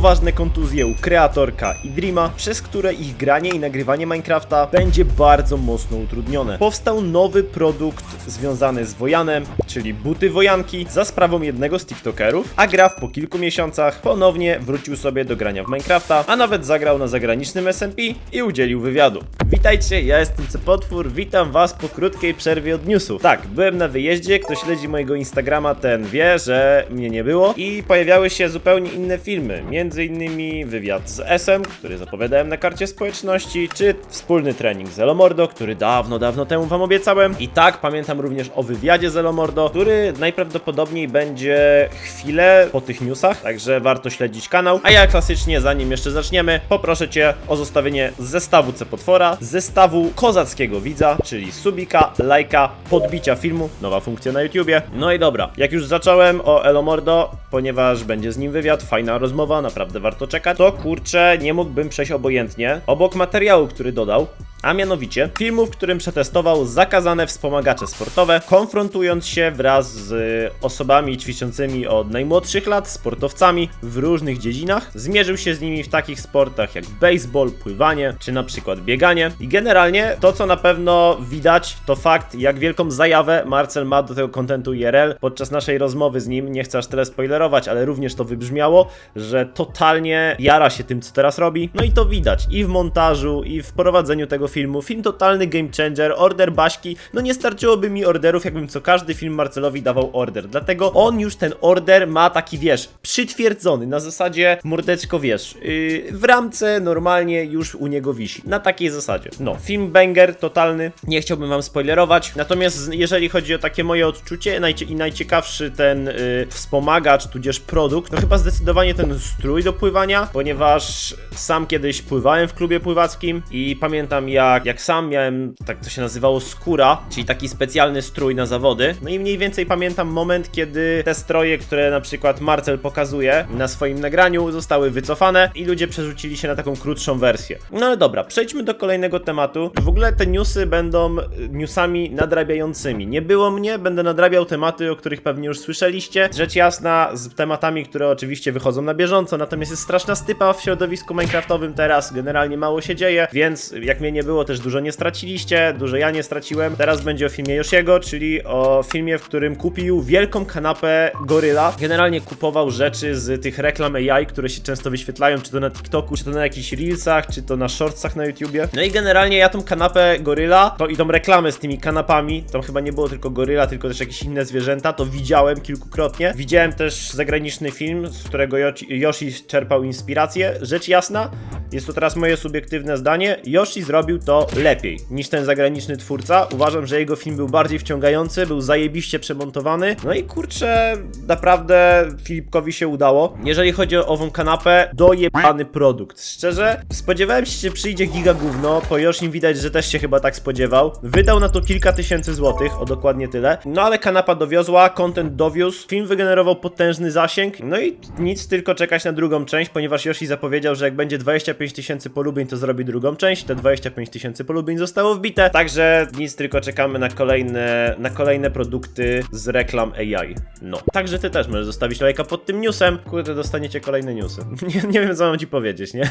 poważne kontuzje u Kreatorka i Dreama, przez które ich granie i nagrywanie Minecrafta będzie bardzo mocno utrudnione. Powstał nowy produkt związany z Wojanem, czyli buty Wojanki, za sprawą jednego z TikTokerów, a Graf po kilku miesiącach ponownie wrócił sobie do grania w Minecrafta, a nawet zagrał na zagranicznym SMP i udzielił wywiadu. Witajcie, ja jestem Cepotwór, witam was po krótkiej przerwie od newsów. Tak, byłem na wyjeździe, kto śledzi mojego Instagrama, ten wie, że mnie nie było i pojawiały się zupełnie inne filmy, między innymi wywiad z SM, który zapowiadałem na karcie społeczności, czy wspólny trening z Elomordo, który dawno, dawno temu wam obiecałem. I tak, pamiętam również o wywiadzie z Elomordo, który najprawdopodobniej będzie chwilę po tych newsach, także warto śledzić kanał. A ja klasycznie, zanim jeszcze zaczniemy, poproszę cię o zostawienie zestawu C-Potwora, zestawu kozackiego widza, czyli subika, lajka, podbicia filmu, nowa funkcja na YouTubie. No i dobra, jak już zacząłem o Elomordo, ponieważ będzie z nim wywiad, fajna rozmowa, naprawdę warto czekać, to kurczę, nie mógłbym przejść obojętnie. Obok materiału, który dodał, a mianowicie filmu, w którym przetestował zakazane wspomagacze sportowe, konfrontując się wraz z osobami ćwiczącymi od najmłodszych lat, sportowcami w różnych dziedzinach. Zmierzył się z nimi w takich sportach jak baseball, pływanie czy na przykład bieganie. I generalnie to, co na pewno widać, to fakt, jak wielką zajawę Marcel ma do tego kontentu IRL. Podczas naszej rozmowy z nim, nie chcę aż tyle spoilerować, ale również to wybrzmiało, że totalnie jara się tym, co teraz robi. No i to widać i w montażu, i w prowadzeniu tego filmu. Film totalny game changer, order Baśki. No nie starczyłoby mi orderów, jakbym co każdy film Marcelowi dawał order. Dlatego on już ten order ma taki, wiesz, przytwierdzony. Na zasadzie mordeczko, wiesz, yy, w ramce normalnie już u niego wisi. Na takiej zasadzie. No, film banger totalny. Nie chciałbym wam spoilerować. Natomiast jeżeli chodzi o takie moje odczucie i najciekawszy ten yy, wspomagacz, tudzież produkt, to chyba zdecydowanie ten strój do pływania, ponieważ sam kiedyś pływałem w klubie pływackim i pamiętam jak, jak sam miałem, tak to się nazywało, skóra, czyli taki specjalny strój na zawody. No i mniej więcej pamiętam moment, kiedy te stroje, które na przykład Marcel pokazuje na swoim nagraniu, zostały wycofane i ludzie przerzucili się na taką krótszą wersję. No ale dobra, przejdźmy do kolejnego tematu. W ogóle te newsy będą y, newsami nadrabiającymi. Nie było mnie, będę nadrabiał tematy, o których pewnie już słyszeliście. Rzecz jasna, z tematami, które oczywiście wychodzą na bieżąco, natomiast jest straszna stypa w środowisku minecraftowym teraz, generalnie mało się dzieje, więc jak mnie nie było, też dużo nie straciliście, dużo ja nie straciłem. Teraz będzie o filmie Yoshiego, czyli o filmie, w którym kupił wielką kanapę goryla. Generalnie kupował rzeczy z tych reklam AI, które się często wyświetlają, czy to na TikToku, czy to na jakichś reelsach, czy to na shortsach na YouTubie. No i generalnie ja tą kanapę goryla, to i tą reklamę z tymi kanapami, tam chyba nie było tylko goryla, tylko też jakieś inne zwierzęta, to widziałem kilkukrotnie. Widziałem też zagraniczny film, z którego Yoshi czerpał inspirację. Rzecz jasna, jest to teraz moje subiektywne zdanie, Yoshi zrobił to lepiej niż ten zagraniczny twórca. Uważam, że jego film był bardziej wciągający, był zajebiście przemontowany. No i kurczę, naprawdę Filipkowi się udało. Jeżeli chodzi o ową kanapę, dojebany produkt. Szczerze, spodziewałem się, że przyjdzie giga gówno, po Yoshim widać, że też się chyba tak spodziewał. Wydał na to kilka tysięcy złotych, o dokładnie tyle. No ale kanapa dowiozła, content dowiózł, film wygenerował potężny zasięg, no i nic, tylko czekać na drugą część, ponieważ Yoshi zapowiedział, że jak będzie 25 tysięcy polubień, to zrobi drugą część. Te 25 tysięcy polubień zostało wbite, także nic, tylko czekamy na kolejne, na kolejne produkty z reklam AI. No. Także ty też możesz zostawić lajka pod tym newsem. Kurde, dostaniecie kolejne newsy. Nie, nie wiem, co mam ci powiedzieć, nie?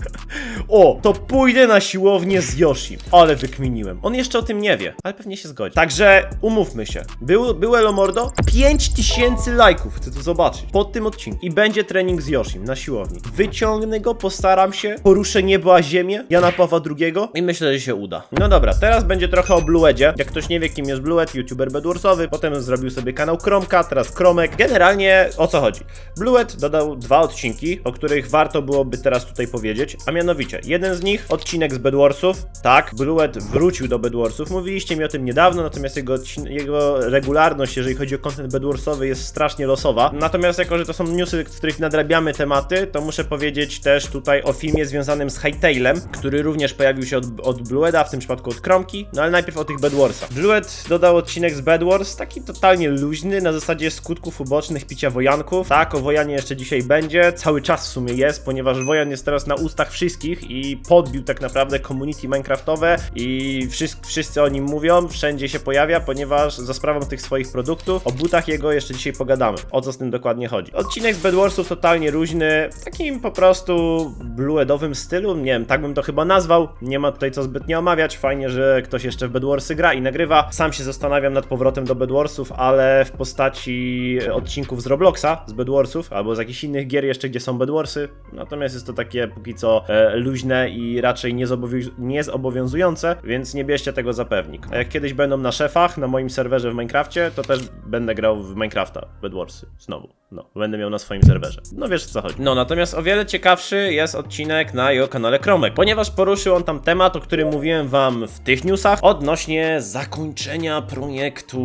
o, to pójdę na siłownię z Yoshi. Ale wykminiłem. On jeszcze o tym nie wie, ale pewnie się zgodzi. Także umówmy się. Był, był Elomordo? 5000 lajków, chcę to zobaczyć. Pod tym odcinku. I będzie trening z Yoshim na siłowni. Wyciągnę go, postaram się. Poruszę niebo a ziemię. Jana Pawła II. I myślę, że się uda. No dobra, teraz będzie trochę o Bluedzie. Jak ktoś nie wie, kim jest Blued, youtuber bedwarsowy. Potem zrobił sobie kanał Kromka, teraz Kromek. Generalnie o co chodzi? Blued dodał dwa odcinki, o których warto byłoby teraz tutaj powiedzieć. A mianowicie, jeden z nich, odcinek z Bedwarsów. Tak, Blued wrócił do Bedwarsów. Mówiliście mi o tym niedawno, natomiast jego, jego regularność, jeżeli chodzi o content Bedwarsowy, jest strasznie losowa. Natomiast jako, że to są newsy, w których nadrabiamy tematy, to muszę powiedzieć też tutaj o filmie związanym z Hightailem, który również pojawił się od, od Blueda, w tym przypadku od Kromki, no ale najpierw o tych Bedwarsach. Blued dodał odcinek z Bedwars, taki totalnie luźny, na zasadzie skutków ubocznych picia wojanków. Tak, o wojanie jeszcze dzisiaj będzie, cały czas w sumie jest, ponieważ wojan jest teraz na ustach wszystkich i podbił tak naprawdę community minecraftowe i wszyscy, wszyscy o nim mówią, wszędzie się pojawia, ponieważ za sprawą tych swoich produktów, o butach jego jeszcze dzisiaj pogadamy, o co z tym dokładnie chodzi. Odcinek z Bedwarsów totalnie luźny, w takim po prostu bluedowym stylu, nie wiem, tak bym to chyba nazwał, nie ma tutaj co zbytnio omawiać, fajnie, że ktoś jeszcze w Bedwarsy gra i nagrywa, sam się zastanawiam nad powrotem do Bedwarsów, ale w postaci odcinków z Robloxa, z Bedwarsów, albo z jakichś innych gier jeszcze, gdzie są Bedwarsy, natomiast jest to takie póki co e, luźne i raczej niezobowiązujące, więc nie bierzcie tego za pewnik. A jak kiedyś będą na szefach, na moim serwerze w Minecrafcie, to też będę grał w Minecrafta, Bedwarsy, znowu. No, będę miał na swoim serwerze. No wiesz co chodzi. No, natomiast o wiele ciekawszy jest odcinek na jego kanale Kromek, ponieważ poruszył on tam temat, o którym mówiłem wam w tych newsach, odnośnie zakończenia projektu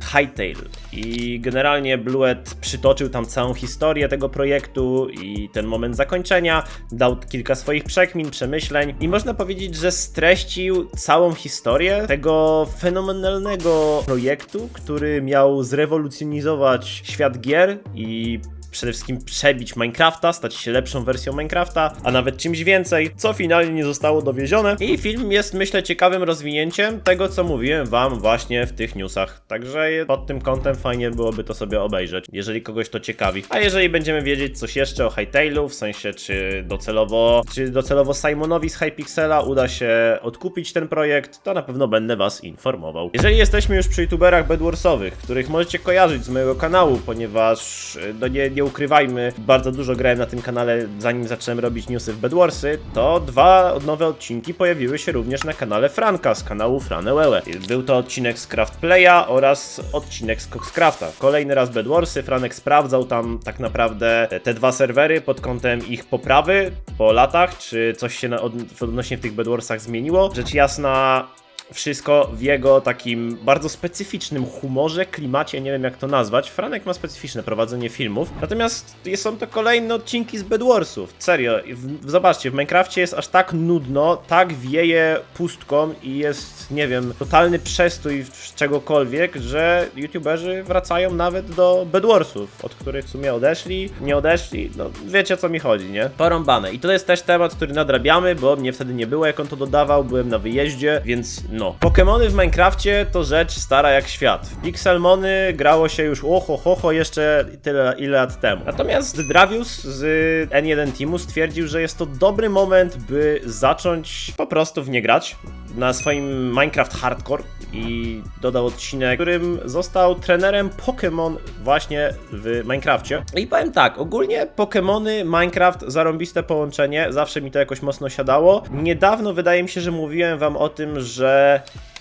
Hightail. I generalnie Bluet przytoczył tam całą historię tego projektu i ten moment zakończenia, dał kilka swoich przekmin, przemyśleń i można powiedzieć, że streścił całą historię tego fenomenalnego projektu, który miał zrewolucjonizować świat gier i przede wszystkim przebić Minecrafta, stać się lepszą wersją Minecrafta, a nawet czymś więcej, co finalnie nie zostało dowiezione. I film jest, myślę, ciekawym rozwinięciem tego, co mówiłem wam właśnie w tych newsach. Także pod tym kątem fajnie byłoby to sobie obejrzeć, jeżeli kogoś to ciekawi. A jeżeli będziemy wiedzieć coś jeszcze o Hightailu, w sensie czy docelowo, czy docelowo Simonowi z Hypixela uda się odkupić ten projekt, to na pewno będę was informował. Jeżeli jesteśmy już przy youtuberach bedwarsowych, których możecie kojarzyć z mojego kanału, ponieważ y, no nie, nie ukrywajmy, bardzo dużo grałem na tym kanale zanim zacząłem robić newsy w Bedwarsy, to dwa nowe odcinki pojawiły się również na kanale Franka z kanału Franewełe. Był to odcinek z Craftplaya oraz odcinek z Coxcrafta. Kolejny raz Bedwarsy, Franek sprawdzał tam tak naprawdę te, dwa serwery pod kątem ich poprawy po latach, czy coś się na, od, odnośnie tych Bedwarsach zmieniło. Rzecz jasna, wszystko w jego takim bardzo specyficznym humorze, klimacie, nie wiem jak to nazwać. Franek ma specyficzne prowadzenie filmów, natomiast są to kolejne odcinki z Bedwarsów. Serio, w, zobaczcie, w Minecrafcie jest aż tak nudno, tak wieje pustką i jest, nie wiem, totalny przestój w czegokolwiek, że youtuberzy wracają nawet do Bedwarsów, od których w sumie odeszli, nie odeszli, no wiecie o co mi chodzi, nie? Porąbane. I to jest też temat, który nadrabiamy, bo mnie wtedy nie było, jak on to dodawał, byłem na wyjeździe, więc no. Pokémony w Minecrafcie to rzecz stara jak świat. W Pixelmony grało się już oho, ho, ho jeszcze tyle ile lat temu. Natomiast Dravius z N1 Teamu stwierdził, że jest to dobry moment, by zacząć po prostu w nie grać na swoim Minecraft Hardcore i dodał odcinek, którym został trenerem Pokémon właśnie w Minecrafcie. I powiem tak, ogólnie Pokémony, Minecraft, zarąbiste połączenie, zawsze mi to jakoś mocno siadało. Niedawno wydaje mi się, że mówiłem wam o tym, że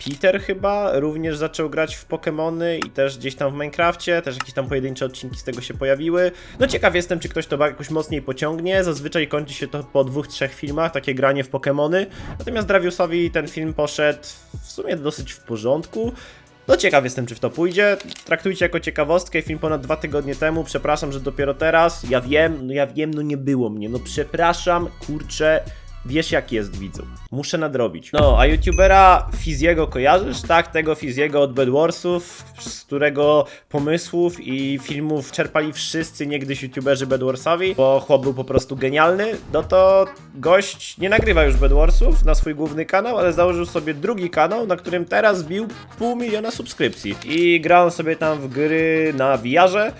Peter chyba również zaczął grać w Pokémony i też gdzieś tam w Minecrafcie, też jakieś tam pojedyncze odcinki z tego się pojawiły. No ciekaw jestem, czy ktoś to jakoś mocniej pociągnie. Zazwyczaj kończy się to po dwóch, trzech filmach, takie granie w Pokémony. Natomiast Draviusowi ten film poszedł w sumie dosyć w porządku. No ciekaw jestem, czy w to pójdzie. Traktujcie jako ciekawostkę. Film ponad dwa tygodnie temu. Przepraszam, że dopiero teraz. Ja wiem, no ja wiem, no nie było mnie. No przepraszam, kurczę. Wiesz jak jest widzu. Muszę nadrobić. No, a youtubera Fiziego kojarzysz? Tak, tego Fiziego od Bedwarsów, z którego pomysłów i filmów czerpali wszyscy niegdyś youtuberzy Bedwarsowi, bo chłop był po prostu genialny. No to gość nie nagrywa już Bedwarsów na swój główny kanał, ale założył sobie drugi kanał, na którym teraz bił pół miliona subskrypcji. I gra on sobie tam w gry na VR-ze.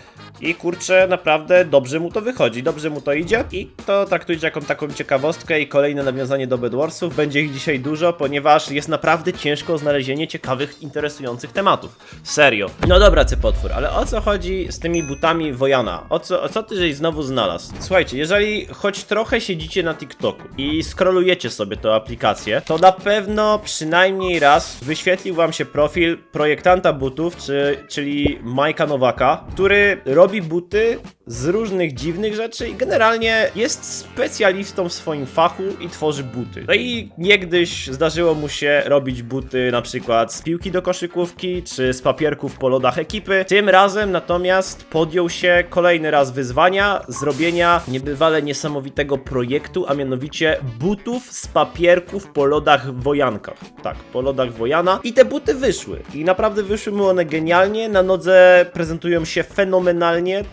I kurczę, naprawdę dobrze mu to wychodzi, dobrze mu to idzie. I to traktujcie jako taką ciekawostkę i kolejne nawiązanie do Bedwarsów. Będzie ich dzisiaj dużo, ponieważ jest naprawdę ciężko znalezienie ciekawych, interesujących tematów. Serio. No dobra, Cypotwór, ale o co chodzi z tymi butami Wojana? O co, o co ty żeś znowu znalazł? Słuchajcie, jeżeli choć trochę siedzicie na TikToku i scrollujecie sobie tę aplikację, to na pewno przynajmniej raz wyświetlił wam się profil projektanta butów, czy, czyli Majka Nowaka, który robi buty z różnych dziwnych rzeczy i generalnie jest specjalistą w swoim fachu i tworzy buty. No i niegdyś zdarzyło mu się robić buty na przykład z piłki do koszykówki, czy z papierków po lodach ekipy. Tym razem natomiast podjął się kolejny raz wyzwania zrobienia niebywale niesamowitego projektu, a mianowicie butów z papierków po lodach Wojankach. Tak, po lodach Wojana. I te buty wyszły. I naprawdę wyszły mu one genialnie. Na nodze prezentują się fenomenalnie.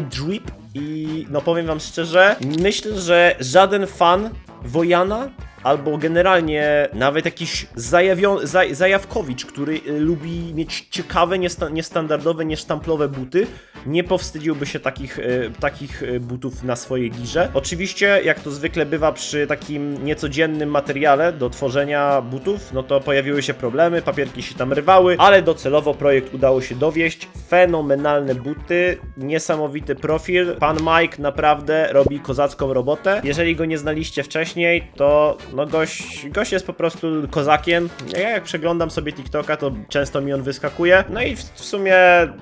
Totalny drip. I no powiem wam szczerze, myślę, że żaden fan Wojana albo generalnie nawet jakiś zajawion, zaj, zajawkowicz, który y, lubi mieć ciekawe, niesta, niestandardowe, niesztamplowe buty, nie powstydziłby się takich, y, takich y, butów na swojej girze. Oczywiście, jak to zwykle bywa przy takim niecodziennym materiale do tworzenia butów, no to pojawiły się problemy, papierki się tam rwały, ale docelowo projekt udało się dowieść. Fenomenalne buty, niesamowity profil. Pan Mike naprawdę robi kozacką robotę. Jeżeli go nie znaliście wcześniej, to no gość, gość jest po prostu kozakiem. Ja jak przeglądam sobie TikToka, to często mi on wyskakuje. No i w, w sumie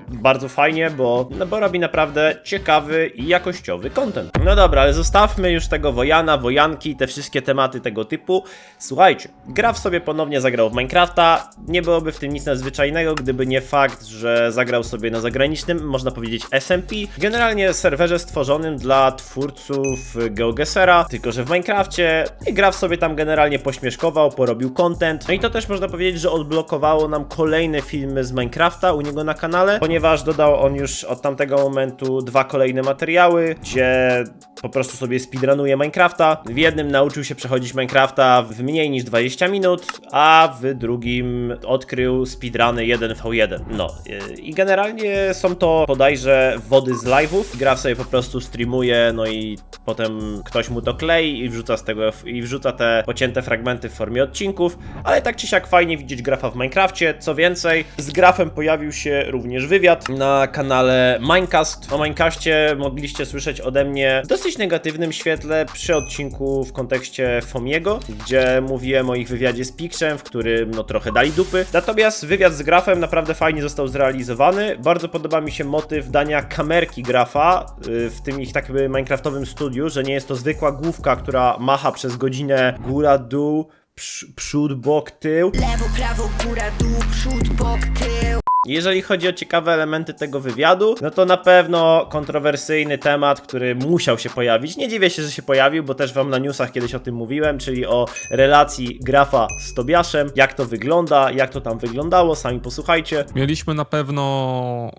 bardzo fajnie, bo, no bo robi naprawdę ciekawy i jakościowy content. No dobra, ale zostawmy już tego Wojana, Wojanki, te wszystkie tematy tego typu. Słuchajcie, Graf sobie ponownie zagrał w Minecrafta. Nie byłoby w tym nic nadzwyczajnego, gdyby nie fakt, że zagrał sobie na zagranicznym, można powiedzieć SMP. Generalnie serwerze stworzonym dla twórców GeoGesera, tylko że w Minecrafcie i Graf sobie tam generalnie pośmieszkował, porobił content. No i to też można powiedzieć, że odblokowało nam kolejne filmy z Minecrafta u niego na kanale, ponieważ dodał on już od tamtego momentu dwa kolejne materiały, gdzie po prostu sobie speedrunuje Minecrafta. W jednym nauczył się przechodzić Minecrafta w mniej niż 20 minut, a w drugim odkrył speedruny 1v1. No yy, i generalnie są to bodajże wody z live'ów. Gra sobie po prostu streamuje, no i potem ktoś mu to klei i wrzuca z tego i wrzuca te pocięte fragmenty w formie odcinków, ale tak czy siak fajnie widzieć grafa w Minecrafcie. Co więcej, z grafem pojawił się również wywiad na kanale Minecast. O Minecastie mogliście słyszeć ode mnie w dosyć negatywnym świetle przy odcinku w kontekście Fomiego, gdzie mówiłem o ich wywiadzie z Pixem, w którym no trochę dali dupy. Natomiast wywiad z grafem naprawdę fajnie został zrealizowany. Bardzo podoba mi się motyw dania kamerki grafa y, w tym ich tak jakby minecraftowym studiu, że nie jest to zwykła główka, która macha przez godzinę góra, dół, prz- przód, bok, tył, Lewo, prawo, góra, dół, przód, bok, tył. jeżeli chodzi o ciekawe elementy tego wywiadu, no to na pewno kontrowersyjny temat, który musiał się pojawić. Nie dziwię się, że się pojawił, bo też wam na newsach kiedyś o tym mówiłem, czyli o relacji grafa z Tobiaszem, jak to wygląda, jak to tam wyglądało, sami posłuchajcie. Mieliśmy na pewno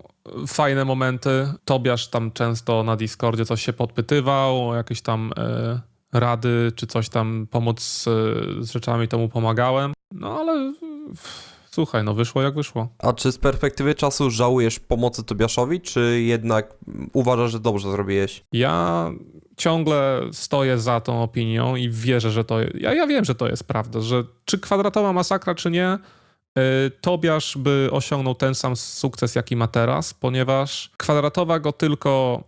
fajne momenty. Tobiasz tam często na Discordzie coś się podpytywał, o jakieś tam e, rady, czy coś tam, pomoc z, z rzeczami, to mu pomagałem. No ale e, słuchaj, no wyszło jak wyszło. A czy z perspektywy czasu żałujesz pomocy Tobiaszowi, czy jednak uważasz, że dobrze zrobiłeś? Ja ciągle stoję za tą opinią i wierzę, że to. Ja, ja wiem, że to jest prawda, że czy kwadratowa masakra, czy nie, y, Tobiasz by osiągnął ten sam sukces, jaki ma teraz, ponieważ kwadratowa go tylko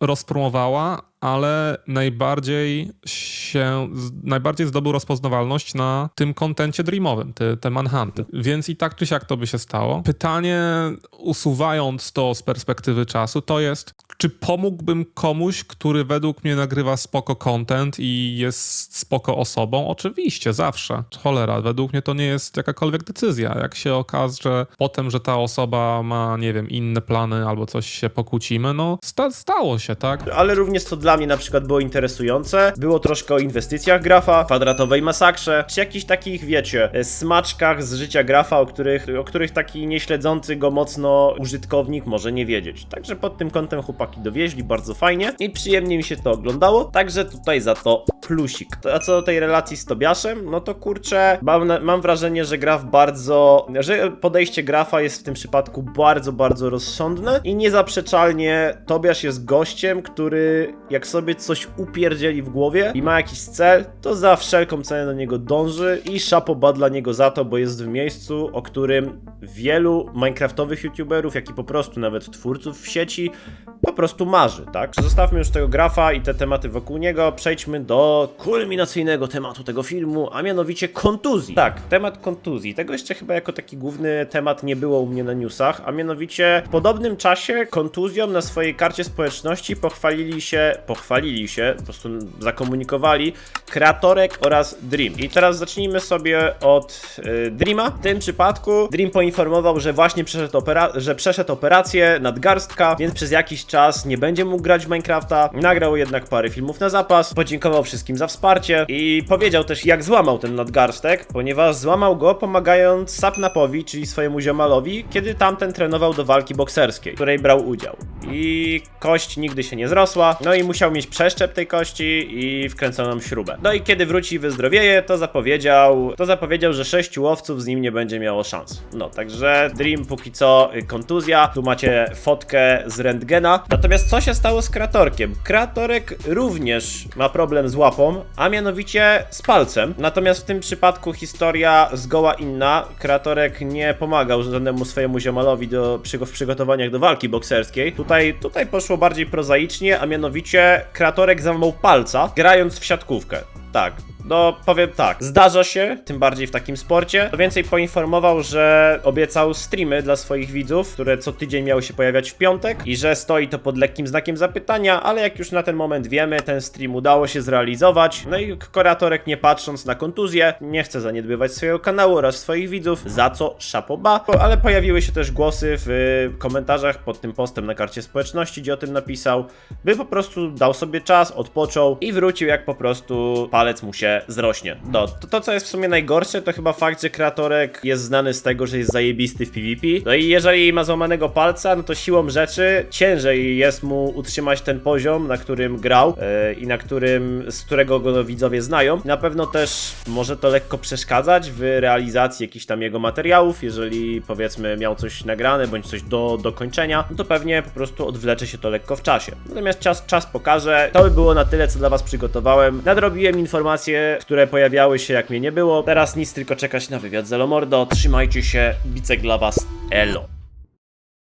rozpromowała, ale najbardziej się, najbardziej zdobył rozpoznawalność na tym kontencie dreamowym, te, te manhunty. Więc i tak czy siak to by się stało. Pytanie, usuwając to z perspektywy czasu, to jest, czy pomógłbym komuś, który według mnie nagrywa spoko content i jest spoko osobą? Oczywiście, zawsze. Cholera, według mnie to nie jest jakakolwiek decyzja. Jak się okaże potem, że ta osoba ma, nie wiem, inne plany albo coś się pokłócimy, no sta- stało się, tak? Ale również dla mnie na przykład było interesujące, było troszkę o inwestycjach grafa, kwadratowej masakrze, czy jakichś takich, wiecie, e, smaczkach z życia grafa, o których, o których taki nieśledzący go mocno użytkownik może nie wiedzieć. Także pod tym kątem chłopaki dowieźli bardzo fajnie i przyjemnie mi się to oglądało, także tutaj za to plusik. A co do tej relacji z Tobiaszem, no to kurczę, mam, mam wrażenie, że graf bardzo, że podejście grafa jest w tym przypadku bardzo, bardzo rozsądne i niezaprzeczalnie Tobiasz jest gościem, który jak sobie coś upierdzieli w głowie i ma jakiś cel, to za wszelką cenę do niego dąży i szapoba dla niego za to, bo jest w miejscu, o którym wielu minecraftowych youtuberów, jak i po prostu nawet twórców w sieci po prostu marzy, tak? Zostawmy już tego grafa i te tematy wokół niego, przejdźmy do kulminacyjnego tematu tego filmu, a mianowicie kontuzji. Tak, temat kontuzji. Tego jeszcze chyba jako taki główny temat nie było u mnie na newsach, a mianowicie w podobnym czasie kontuzją na swojej karcie społeczności pochwalili się, pochwalili się, po prostu zakomunikowali Kreatorek oraz Dream. I teraz zacznijmy sobie od y, Dreama. W tym przypadku Dream poinformował, że właśnie przeszedł, opera- że przeszedł operację nadgarstka, więc przez jakiś czas nie będzie mógł grać w Minecrafta. Nagrał jednak parę filmów na zapas, podziękował wszystkim za wsparcie i powiedział też jak złamał ten nadgarstek, ponieważ złamał go pomagając Sapnapowi, czyli swojemu ziomalowi, kiedy tamten trenował do walki bokserskiej, w której brał udział. I kość nigdy się nie zrosła, no i musiał mieć przeszczep tej kości i wkręconą śrubę. No i kiedy wróci i wyzdrowieje, to zapowiedział, to zapowiedział, że sześciu łowców z nim nie będzie miało szans. No, także Dream póki co y, kontuzja, tu macie fotkę z rentgena. Natomiast co się stało z Kratorkiem? Kratorek również ma problem z łapą, a mianowicie z palcem. Natomiast w tym przypadku historia zgoła inna. Kratorek nie pomagał żadnemu swojemu ziomalowi do, w przygotowaniach do walki bokserskiej. Tutaj, tutaj poszło bardziej prozaicznie, a mianowicie Kratorek złamał palca, grając w siatkówkę. Tak, no powiem tak, zdarza się, tym bardziej w takim sporcie. Co więcej, poinformował, że obiecał streamy dla swoich widzów, które co tydzień miały się pojawiać w piątek i że stoi to pod lekkim znakiem zapytania, ale jak już na ten moment wiemy, ten stream udało się zrealizować. No i Koratorek nie patrząc na kontuzję, nie chce zaniedbywać swojego kanału oraz swoich widzów, za co szapoba. Po- Ale pojawiły się też głosy w komentarzach pod tym postem na karcie społeczności, gdzie o tym napisał, by po prostu dał sobie czas, odpoczął i wrócił jak po prostu palec mu się zrośnie. No, to, to co jest w sumie najgorsze, to chyba fakt, że kreatorek jest znany z tego, że jest zajebisty w PvP. No i jeżeli ma złamanego palca, no to siłą rzeczy ciężej jest mu utrzymać ten poziom, na którym grał yy, i na którym, z którego go widzowie znają. Na pewno też może to lekko przeszkadzać w realizacji jakichś tam jego materiałów, jeżeli powiedzmy miał coś nagrane, bądź coś do dokończenia, no to pewnie po prostu odwlecze się to lekko w czasie. Natomiast czas, czas pokaże. To by było na tyle, co dla was przygotowałem. Nadrobiłem informacje, które pojawiały się, jak mnie nie było. Teraz nic, tylko czekać na wywiad z Elomordo. Trzymajcie się, bicek dla was. Elo.